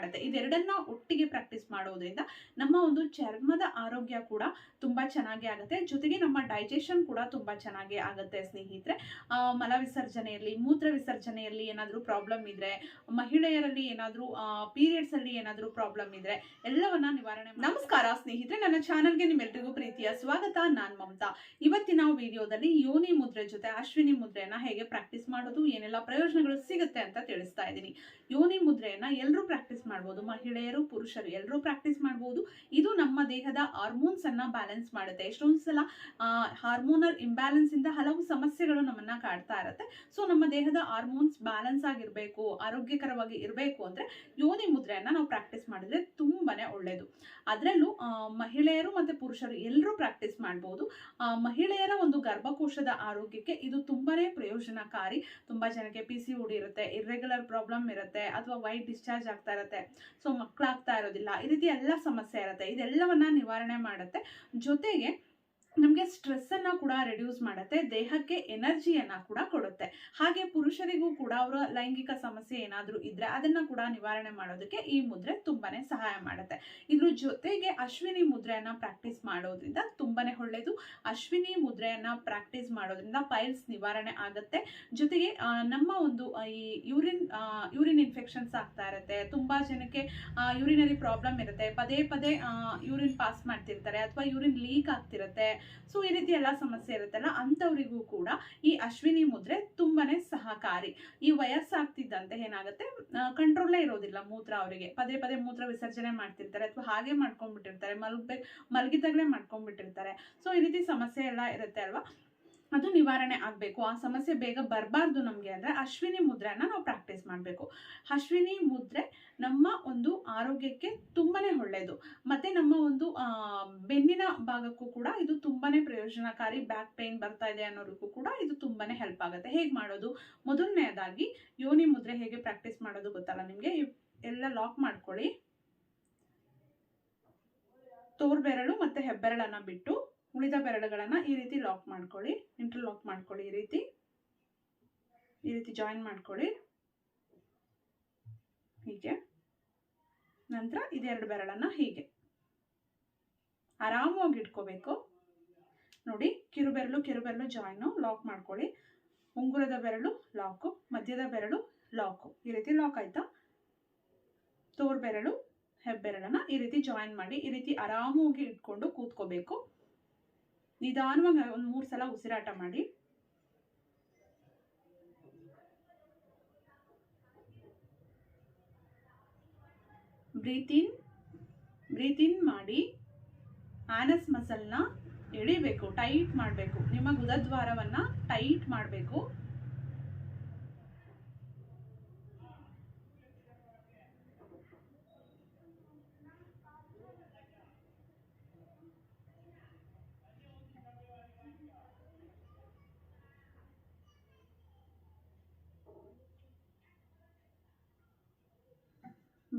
ಮಾಡುತ್ತೆ ಇದೆರಡನ್ನ ಒಟ್ಟಿಗೆ ಪ್ರಾಕ್ಟೀಸ್ ಮಾಡೋದ್ರಿಂದ ನಮ್ಮ ಒಂದು ಚರ್ಮದ ಆರೋಗ್ಯ ಕೂಡ ತುಂಬಾ ಚೆನ್ನಾಗಿ ಆಗುತ್ತೆ. ಜೊತೆಗೆ ನಮ್ಮ ಡೈಜೆಷನ್ ಕೂಡ ತುಂಬಾ ಚೆನ್ನಾಗಿ ಆಗುತ್ತೆ ಸ್ನೇಹಿತರೆ. ಮಲ ವಿಸರ್ಜನೆಯಲ್ಲಿ, ಮೂತ್ರ ವಿಸರ್ಜನೆಯಲ್ಲಿ ಏನಾದರೂ ಪ್ರಾಬ್ಲಮ್ ಇದ್ರೆ, ಮಹಿಳೆಯರಲ್ಲಿ ಏನಾದರೂ ಪೀರಿಯಡ್ಸ್ ಅಲ್ಲಿ ಏನಾದರೂ ಪ್ರಾಬ್ಲಮ್ ಇದ್ರೆ ಎಲ್ಲವನ್ನ ನಿವಾರಣೆ ನಮಸ್ಕಾರ ಸ್ನೇಹಿತರೆ, ನನ್ನ ಚಾನಲ್ಗೆ ನಿಮ್ಮೆಲ್ರಿಗೂ ಪ್ರೀತಿಯ ಸ್ವಾಗತ. ನಾನ್ ಮಮತಾ. ಇವತ್ತಿನ ವಿಡಿಯೋದಲ್ಲಿ ಯೋನಿ ಮುದ್ರೆ ಜೊತೆ ಅಶ್ವಿನಿ ಮುದ್ರೆಯನ್ನ ಹೇಗೆ ಪ್ರಾಕ್ಟೀಸ್ ಮಾಡೋದು, ಏನೆಲ್ಲ ಪ್ರಯೋಜನಗಳು ಸಿಗುತ್ತೆ ಅಂತ ತಿಳಿಸ್ತಾ ಇದ್ದೀನಿ. ಯೋನಿ ಮುದ್ರೆಯನ್ನ ಎಲ್ಲರೂ ಪ್ರಾಕ್ಟೀಸ್ ಮಾಡ್ಬೋದು. ಮಹಿಳೆಯರು, ಪುರುಷರು ಎಲ್ಲರೂ ಪ್ರಾಕ್ಟೀಸ್ ಮಾಡ್ಬೋದು. ಇದು ನಮ್ಮ ದೇಹದ ಹಾರ್ಮೋನ್ಸ್ ಅನ್ನ ಬ್ಯಾಲೆನ್ಸ್ ಮಾಡುತ್ತೆ. ಎಷ್ಟೊಂದು ಸಲ ಹಾರ್ಮೋನಲ್ ಇಂಬ್ಯಾಲೆನ್ಸ್ ಇಂದ ಹಲವು ಸಮಸ್ಯೆಗಳು ನಮ್ಮನ್ನ ಕಾಡ್ತಾ ಇರುತ್ತೆ. ಸೊ ನಮ್ಮ ದೇಹದ ಹಾರ್ಮೋನ್ಸ್ ಬ್ಯಾಲೆನ್ಸ್ ಆಗಿರಬೇಕು, ಆರೋಗ್ಯಕರವಾಗಿ ಇರಬೇಕು ಅಂದ್ರೆ ಯೋನಿ ಮುದ್ರೆಯನ್ನ ನಾವು ಪ್ರಾಕ್ಟೀಸ್ ಮಾಡಿದ್ರೆ ತುಂಬಾನೇ ಒಳ್ಳೇದು. ಅದರಲ್ಲೂ ಮಹಿಳೆಯರು ಮತ್ತೆ ಪುರುಷರು ಎಲ್ಲರೂ ಪ್ರಾಕ್ಟೀಸ್ ಮಾಡ್ಬೋದು. ಮಹಿಳೆಯರ ಒಂದು ಗರ್ಭಕೋಶದ ಆರೋಗ್ಯಕ್ಕೆ ಇದು ತುಂಬಾನೇ ಪ್ರಯೋಜನಕಾರಿ. ತುಂಬಾ ಜನಕ್ಕೆ ಪಿ ಸಿ ಇರುತ್ತೆ ಇರ್ರೆಗ್ಯುಲರ್ ಪ್ರಾಬ್ಲಮ್ ಇರುತ್ತೆ, ಅಥವಾ ವೈಟ್ ಡಿಸ್ಚಾರ್ಜ್ ಆಗ್ತಾ ಇರುತ್ತೆ. ಸೊ ಮಕ್ಕಳಾಗ್ತಾ ಇರೋದಿಲ್ಲ. ಈ ರೀತಿ ಎಲ್ಲ ಸಮಸ್ಯೆ ಇರುತ್ತೆ. ಇದೆಲ್ಲವನ್ನ ನಿವಾರಣೆ ಮಾಡುತ್ತೆ. ಜೊತೆಗೆ ನಮಗೆ ಸ್ಟ್ರೆಸ್ ಅನ್ನ ಕೂಡ ರೆಡ್ಯೂಸ್ ಮಾಡುತ್ತೆ, ದೇಹಕ್ಕೆ ಎನರ್ಜಿಯನ್ನ ಕೂಡ ಕೊಡುತ್ತೆ. ಹಾಗೆ ಪುರುಷರಿಗೂ ಕೂಡ ಅವರ ಲೈಂಗಿಕ ಸಮಸ್ಯೆ ಏನಾದರೂ ಇದ್ದರೆ ಅದನ್ನ ಕೂಡ ನಿವಾರಣೆ ಮಾಡೋದಕ್ಕೆ ಈ ಮುದ್ರೆ ತುಂಬಾನೇ ಸಹಾಯ ಮಾಡುತ್ತೆ. ಇದ್ರ ಜೊತೆಗೆ ಅಶ್ವಿನಿ ಮುದ್ರೆಯನ್ನ ಪ್ರಾಕ್ಟೀಸ್ ಮಾಡೋದ್ರಿಂದ ತುಂಬಾನೇ ಒಳ್ಳೆಯದು ಅಶ್ವಿನಿ ಮುದ್ರೆಯನ್ನ ಪ್ರಾಕ್ಟೀಸ್ ಮಾಡೋದ್ರಿಂದ ಪೈಲ್ಸ್ ನಿವಾರಣೆ ಆಗುತ್ತೆ. ಜೊತೆಗೆ ನಮ್ಮ ಒಂದು ಈ ಯೂರಿನ್ ಯೂರಿನ್ ಇನ್ಫೆಕ್ಷನ್ಸ್ ಆಗ್ತಾ ಇರುತ್ತೆ. ತುಂಬಾ ಜನಕ್ಕೆ ಯೂರಿನರಿ ಪ್ರಾಬ್ಲಮ್ ಇರುತ್ತೆ. ಪದೇ ಪದೇ ಯೂರಿನ್ ಪಾಸ್ ಮಾಡ್ತಿರ್ತಾರೆ ಅಥವಾ ಯೂರಿನ್ ಲೀಕ್ ಆಗ್ತಿರುತ್ತೆ. ಸೊ ಈ ರೀತಿ ಎಲ್ಲ ಸಮಸ್ಯೆ ಇರುತ್ತಲ್ಲ, ಅಂಥವರಿಗೂ ಕೂಡ ಈ ಅಶ್ವಿನಿ ಮುದ್ರೆ ತುಂಬಾನೇ ಸಹಕಾರಿ. ಈ ವಯಸ್ಸಾಗ್ತಿದ್ದಂತೆ ಏನಾಗುತ್ತೆ ಕಂಟ್ರೋಲೇ ಇರೋದಿಲ್ಲ ಮೂತ್ರ ಅವರಿಗೆ. ಪದೇ ಪದೇ ಮೂತ್ರ ವಿಸರ್ಜನೆ ಮಾಡ್ತಿರ್ತಾರೆ ಅಥವಾ ಹಾಗೆ ಮಾಡ್ಕೊಂಡ್ಬಿಟ್ಟಿರ್ತಾರೆ ಮಲಗ್ಬೇಕು ಮಲಗಿದಾಗಲೇ ಮಾಡ್ಕೊಂಡ್ಬಿಟ್ಟಿರ್ತಾರೆ. ಸೊ ಈ ರೀತಿ ಸಮಸ್ಯೆ ಎಲ್ಲ ಇರುತ್ತೆ ಅಲ್ವಾ? ಅದು ನಿವಾರಣೆ ಆಗಬೇಕು. ಆ ಸಮಸ್ಯೆ ಬೇಗ ಬರಬಾರ್ದು ನಮಗೆ ಅಂದರೆ ಅಶ್ವಿನಿ ಮುದ್ರೆನ ನಾವು ಪ್ರಾಕ್ಟೀಸ್ ಮಾಡಬೇಕು. ಅಶ್ವಿನಿ ಮುದ್ರೆ ನಮ್ಮ ಒಂದು ಆರೋಗ್ಯಕ್ಕೆ ತುಂಬಾನೇ ಒಳ್ಳೆಯದು ಮತ್ತೆ ನಮ್ಮ ಒಂದು ಬೆನ್ನಿನ ಭಾಗಕ್ಕೂ ಕೂಡ ಇದು ತುಂಬಾನೇ ಪ್ರಯೋಜನಕಾರಿ ಬ್ಯಾಕ್ ಪೇನ್ ಬರ್ತಾ ಇದೆ ಅನ್ನೋರಿಗೂ ಕೂಡ ಇದು ತುಂಬಾನೇ ಹೆಲ್ಪ್ ಆಗುತ್ತೆ. ಹೇಗೆ ಮಾಡೋದು? ಮೊದಲನೆಯದಾಗಿ ಯೋನಿ ಮುದ್ರೆ ಹೇಗೆ ಪ್ರಾಕ್ಟೀಸ್ ಮಾಡೋದು ಗೊತ್ತಲ್ಲ ನಿಮಗೆ? ಎಲ್ಲ ಲಾಕ್ ಮಾಡ್ಕೊಳ್ಳಿ. ತೋರ್ಬೆರಳು ಮತ್ತೆ ಹೆಬ್ಬೆರಳನ್ನ ಬಿಟ್ಟು ಉಳಿದ ಬೆರಳುಗಳನ್ನು ಈ ರೀತಿ ಲಾಕ್ ಮಾಡ್ಕೊಳ್ಳಿ. ಇಂಟರ್ ಲಾಕ್ ಮಾಡ್ಕೊಳ್ಳಿ ಈ ರೀತಿ. ಈ ರೀತಿ ಜಾಯಿನ್ ಮಾಡ್ಕೊಳ್ಳಿ. ಹೀಗೆ. ನಂತರ ಇದೆರಡು ಬೆರಳನ್ನ ಹೀಗೆ. ಆರಾಮವಾಗಿ ಇಟ್ಕೋಬೇಕು. ನೋಡಿ, ಕಿರುಬೆರಳು ಕಿರುಬೆರಳು ಜಾಯಿನು ಲಾಕ್ ಮಾಡ್ಕೊಳ್ಳಿ. ಉಂಗುರದ ಬೆರಳು ಲಾಕು ಮಧ್ಯದ ಬೆರಳು ಲಾಕು ಈ ರೀತಿ ಲಾಕ್ ಆಯ್ತಾ? ತೋರ್ ಬೆರಳು ಹೆಬ್ಬೆರಳನ್ನ ಈ ರೀತಿ ಜಾಯಿನ್ ಮಾಡಿ, ಈ ರೀತಿ ಆರಾಮಾಗಿ ಇಟ್ಕೊಂಡು ಕೂತ್ಕೋಬೇಕು. ನಿಧಾನವಾಗಿ ಒಂದು ಮೂರು ಸಲ ಉಸಿರಾಟ ಮಾಡಿ. ಬ್ರೀತಿನ್ ಬ್ರೀತಿನ್ ಮಾಡಿ ಆನಸ್ ಮಸಲ್ನ ಎಳಿಬೇಕು, ಟೈಟ್ ಮಾಡಬೇಕು. ನಿಮ್ಮ ಗುದದ್ವಾರವನ್ನ ಟೈಟ್ ಮಾಡಬೇಕು.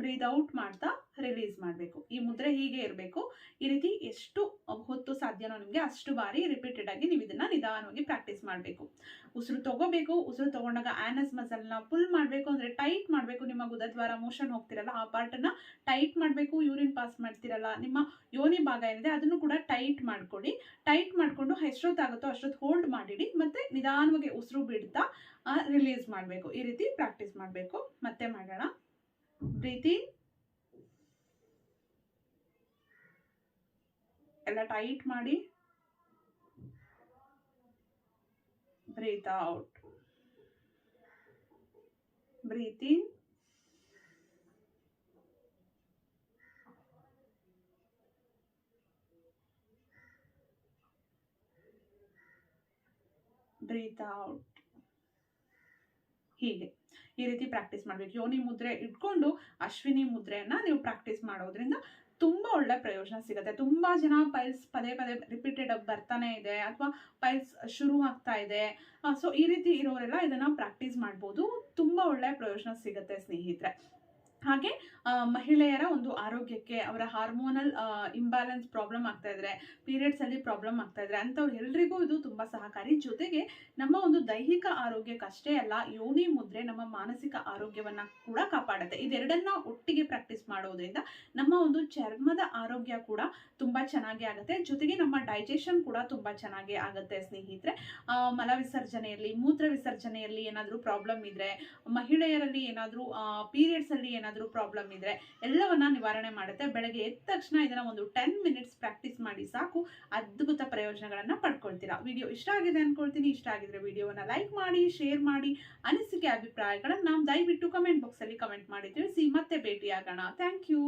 ಬ್ರೀದ್ ಔಟ್ ಮಾಡ್ತಾ ರಿಲೀಸ್ ಮಾಡಬೇಕು. ಈ ಮುದ್ರೆ ಹೀಗೆ ಇರಬೇಕು. ಈ ರೀತಿ ಎಷ್ಟು ಹೊತ್ತು ಸಾಧ್ಯನೋ ನಿಮಗೆ ಅಷ್ಟು ಬಾರಿ ರಿಪೀಟೆಡ್ ಆಗಿ ನೀವು ಇದನ್ನು ನಿಧಾನವಾಗಿ ಪ್ರಾಕ್ಟೀಸ್ ಮಾಡಬೇಕು. ಉಸಿರು ತಗೋಬೇಕು. ಉಸಿರು ತಗೊಂಡಾಗ ಆನಸ್ ಮಸಲ್ನ ಪುಲ್ ಮಾಡಬೇಕು. ಅಂದರೆ ಟೈಟ್ ಮಾಡಬೇಕು. ನಿಮ್ಮ ಗುದದ್ವಾರ ಮೋಷನ್ ಹೋಗ್ತಿರಲ್ಲ, ಆ ಪಾರ್ಟನ್ನು ಟೈಟ್ ಮಾಡಬೇಕು. ಯೂರಿನ್ ಪಾಸ್ ಮಾಡ್ತಿರಲ್ಲ, ನಿಮ್ಮ ಯೋನಿ ಭಾಗ ಏನಿದೆ ಅದನ್ನು ಕೂಡ ಟೈಟ್ ಮಾಡ್ಕೊಳ್ಳಿ. ಟೈಟ್ ಮಾಡಿಕೊಂಡು ಎಷ್ಟೊತ್ತಾಗುತ್ತೋ ಅಷ್ಟೊತ್ತು ಹೋಲ್ಡ್ ಮಾಡಿಡಿ. ಮತ್ತೆ ನಿಧಾನವಾಗಿ ಉಸಿರು ಬಿಡ್ತಾ ರಿಲೀಸ್ ಮಾಡಬೇಕು. ಈ ರೀತಿ ಪ್ರಾಕ್ಟೀಸ್ ಮಾಡಬೇಕು. ಮತ್ತೆ ಮಾಡೋಣ. ಬ್ರೀತ್ ಇನ್ ಎಲ್ಲ ಟೈಟ್ ಮಾಡಿ breathe out breathe in breathe out ಹೀಗೆ ಈ ರೀತಿ ಪ್ರಾಕ್ಟೀಸ್ ಮಾಡಬೇಕು. ಯೋನಿ ಮುದ್ರೆ ಇಟ್ಕೊಂಡು ಅಶ್ವಿನಿ ಮುದ್ರೆಯನ್ನ ನೀವು ಪ್ರಾಕ್ಟೀಸ್ ಮಾಡೋದ್ರಿಂದ ತುಂಬ ಒಳ್ಳೆ ಪ್ರಯೋಜನ ಸಿಗುತ್ತೆ. ತುಂಬ ಜನ ಪೈಲ್ಸ್ ಪದೇ ಪದೇ ರಿಪೀಟೆಡ್ ಆಗಿ ಬರ್ತಾನೆ ಇದೆ ಅಥವಾ ಪೈಲ್ಸ್ ಶುರು ಆಗ್ತಾ ಇದೆ. ಸೊ ಈ ರೀತಿ ಇರೋರೆಲ್ಲ ಇದನ್ನ ಪ್ರಾಕ್ಟೀಸ್ ಮಾಡ್ಬೋದು. ತುಂಬ ಒಳ್ಳೆ ಪ್ರಯೋಜನ ಸಿಗುತ್ತೆ ಸ್ನೇಹಿತರೆ. ಹಾಗೆ ಮಹಿಳೆಯರ ಒಂದು ಆರೋಗ್ಯಕ್ಕೆ ಅವರ ಹಾರ್ಮೋನಲ್ ಇಂಬ್ಯಾಲೆನ್ಸ್ ಪ್ರಾಬ್ಲಮ್ ಆಗ್ತಾ ಇದ್ರೆ ಪೀರಿಯಡ್ಸ್ ಅಲ್ಲಿ ಪ್ರಾಬ್ಲಮ್ ಆಗ್ತಾ ಇದ್ರೆ ಅಂಥವ್ರು ಎಲ್ರಿಗೂ ಇದು ತುಂಬಾ ಸಹಕಾರಿ. ಜೊತೆಗೆ ನಮ್ಮ ಒಂದು ದೈಹಿಕ ಆರೋಗ್ಯಕ್ಕಷ್ಟೇ ಅಲ್ಲ, ಯೋನಿ ಮುದ್ರೆ ನಮ್ಮ ಮಾನಸಿಕ ಆರೋಗ್ಯವನ್ನ ಕೂಡ ಕಾಪಾಡುತ್ತೆ. ಇದೆರಡನ್ನ ಒಟ್ಟಿಗೆ ಪ್ರಾಕ್ಟೀಸ್ ಮಾಡೋದ್ರಿಂದ ನಮ್ಮ ಒಂದು ಚರ್ಮದ ಆರೋಗ್ಯ ಕೂಡ ತುಂಬಾ ಚೆನ್ನಾಗಿ ಆಗುತ್ತೆ. ಜೊತೆಗೆ ನಮ್ಮ ಡೈಜೆಷನ್ ಕೂಡ ತುಂಬಾ ಚೆನ್ನಾಗಿ ಆಗುತ್ತೆ ಸ್ನೇಹಿತರೆ. ಮಲ ವಿಸರ್ಜನೆಯಲ್ಲಿ ಮೂತ್ರ ವಿಸರ್ಜನೆಯಲ್ಲಿ ಏನಾದರೂ ಪ್ರಾಬ್ಲಮ್ ಇದ್ರೆ, ಮಹಿಳೆಯರಲ್ಲಿ ಏನಾದರೂ ಪೀರಿಯಡ್ಸ್ ಅಲ್ಲಿ ಏನಾದರೂ ಪ್ರಾಬ್ಲಮ್ ಇದ್ರೆ ಎಲ್ಲವನ್ನ ನಿವಾರಣೆ ಮಾಡುತ್ತೆ. ಬೆಳಗ್ಗೆ ಎದ್ದ ತಕ್ಷಣ ಇದನ್ನ ಒಂದು ಟೆನ್ ಮಿನಿಟ್ಸ್ ಪ್ರಾಕ್ಟೀಸ್ ಮಾಡಿ ಸಾಕು. ಅದ್ಭುತ ಪ್ರಯೋಜನಗಳನ್ನ ಪಡ್ಕೊಳ್ತೀರಾ. ವಿಡಿಯೋ ಇಷ್ಟ ಆಗಿದೆ ಅನ್ಕೊಳ್ತೀನಿ. ಇಷ್ಟ ಆಗಿದ್ರೆ ವಿಡಿಯೋವನ್ನ ಲೈಕ್ ಮಾಡಿ ಶೇರ್ ಮಾಡಿ, ಅನಿಸಿಕೆ, ಅಭಿಪ್ರಾಯಗಳನ್ನ ದಯವಿಟ್ಟು ಕಮೆಂಟ್ ಬಾಕ್ಸ್ ಅಲ್ಲಿ ಕಮೆಂಟ್ ಮಾಡಿ ತಿಳಿಸಿ ಮತ್ತೆ ಭೇಟಿಯಾಗೋಣ. Thank you